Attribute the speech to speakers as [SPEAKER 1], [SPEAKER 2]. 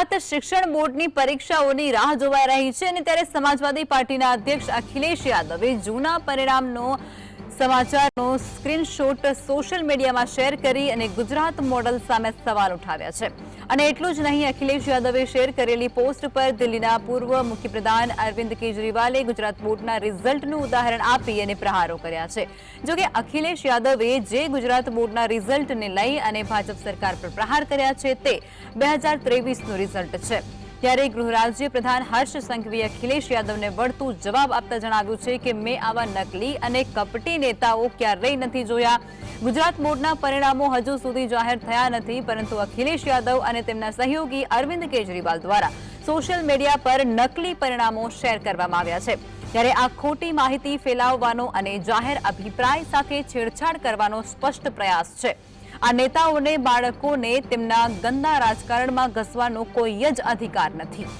[SPEAKER 1] ગુજરાત શિક્ષણ બોર્ડની પરીક્ષાઓની રાહ જોવાઈ રહી છે અને ત્યારે સમાજવાદી પાર્ટીના અધ્યક્ષ અખિલેશ યાદવે જૂના પરિણામનો સમાચારનો સ્ક્રીનશોટ સોશિયલ મીડિયામાં શેર કરી અને ગુજરાત મોડલ સામે સવાલ ઉઠાવ્યા છે. અને એટલું જ નહીં, અખિલેશ યાદવે શેર કરેલી પોસ્ટ પર દિલ્હીના પૂર્વ મુખ્યપ્રધાન અરવિંદ કેજરીવાલે ગુજરાત બોર્ડના રિઝલ્ટનું ઉદાહરણ આપી અને પ્રહારો કર્યા છે. જોકે અખિલેશ યાદવે જે ગુજરાત બોર્ડના રિઝલ્ટને લઈ અને ભાજપ સરકાર પર પ્રહાર કર્યા છે, તે બે હજાર ત્રેવીસનું રિઝલ્ટ છે. ત્યારે ગૃહ રાજ્ય પ્રધાન હર્ષ સંઘવીએ અખિલેશ યાદવને વળતું જવાબ આપતા જણાવ્યું છે કે મેં આવા નકલી અને કપટી નેતાઓ ક્યારેય નથી જોયા. ગુજરાત બોર્ડના પરિણામો હજુ સુધી જાહેર થયા નથી, પરંતુ અખિલેશ યાદવ અને તેમના સહયોગી અરવિંદ કેજરીવાલ દ્વારા સોશિયલ મીડિયા પર નકલી પરિણામો શેર કરવામાં આવ્યા છે. ત્યારે આ ખોટી માહિતી ફેલાવવાનો અને જાહેર અભિપ્રાય સાથે છેડછાડ કરવાનો સ્પષ્ટ પ્રયાસ છે. આ નેતાઓને બાળકોને તેમના ગંદા રાજકારણમાં ઘસવાનો કોઈ જ અધિકાર નથી.